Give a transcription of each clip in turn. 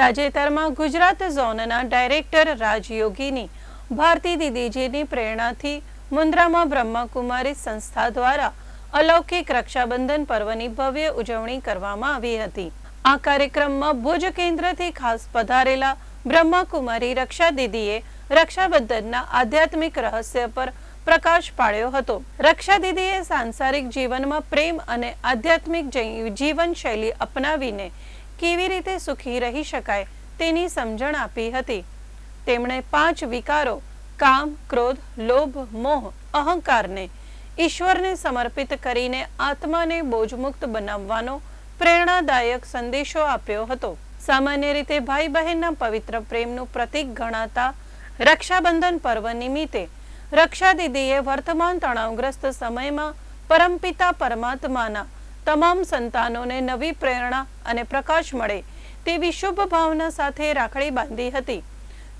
તાજેતરમાં ગુજરાત ઝોનના ડાયરેક્ટર રાજયોગીની ભારતી દીદીજીની પ્રેરણાથી મુન્દ્રામાં બ્રહ્માકુમારી સંસ્થા દ્વારા અલૌકિક રક્ષાબંધન પર્વની ભવ્ય ઉજવણી કરવામાં આવી હતી. આ કાર્યક્રમમાં ભુજ કેન્દ્રથી ખાસ પધારેલા બ્રહ્માકુમારી રક્ષા દીદીએ રક્ષાબંધનના આધ્યાત્મિક રહસ્ય પર પ્રકાશ પાડ્યો હતો. રક્ષા દીદીએ સાંસારિક જીવનમાં પ્રેમ અને આધ્યાત્મિક જીવનશૈલી અપનાવીને કેવી રીતે સુખી રહી શકાય તેની સમજણ આપી હતી. તેમણે પાંચ વિકારો, કામ, ક્રોધ, લોભ, મોહ, અહંકારને ઈશ્વરને સમર્પિત કરીને આત્માને બોજમુક્ત બનાવવાનો પ્રેરણાદાયક સંદેશો આપ્યો હતો. સામાન્ય રીતે ભાઈ બહેનના પવિત્ર પ્રેમનું પ્રતીક ગણાતા રક્ષાબંધન પર્વ નિમિત્તે રક્ષા દીદીએ વર્તમાન તણાવગ્રસ્ત સમયમાં પરમપિતા પરમાત્માના તમામ સંતાનોને નવી પ્રેરણા અને પ્રકાશ મળે તેવી શુભ ભાવના સાથે રાખડી બાંધી હતી.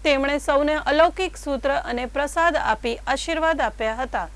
તેમણે સૌને અલૌકિક સૂત્ર અને પ્રસાદ આપી આશીર્વાદ આપ્યા હતા.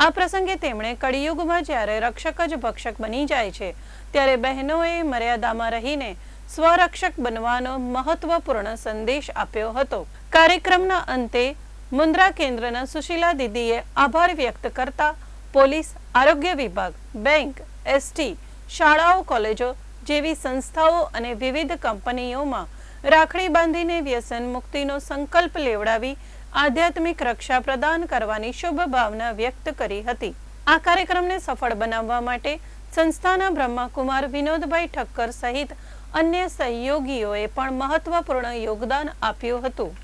આ પ્રસંગે તેમણે કળિયુગમાં જ્યારે રક્ષક જ ભક્ષક બની જાય છે, ત્યારે બહેનોએ મર્યાદામાં રહીને સ્વરક્ષક બનવાનો મહત્વપૂર્ણ સંદેશ આપ્યો હતો. કાર્યક્રમના અંતે મુન્દ્રા કેન્દ્રના સુશીલા દીદીએ આભાર વ્યક્ત કરતા પોલીસ, આરોગ્ય વિભાગ, બેંક એસટી શાળાઓ, કોલેજો જેવી સંસ્થાઓ અને વિવિધ કંપનીઓમાં રાખડી બાંધીને વ્યસન મુક્તિનો સંકલ્પ લેવડાવી આધ્યાત્મિક રક્ષા પ્રદાન કરવાની શુભ ભાવના વ્યક્ત કરી હતી. આ કાર્યક્રમને સફળ બનાવવા માટે સંસ્થાના બ્રહ્માકુમાર વિનોદભાઈ ઠક્કર સહિત અન્ય સહયોગીઓએ પણ મહત્વપૂર્ણ યોગદાન આપ્યું હતું.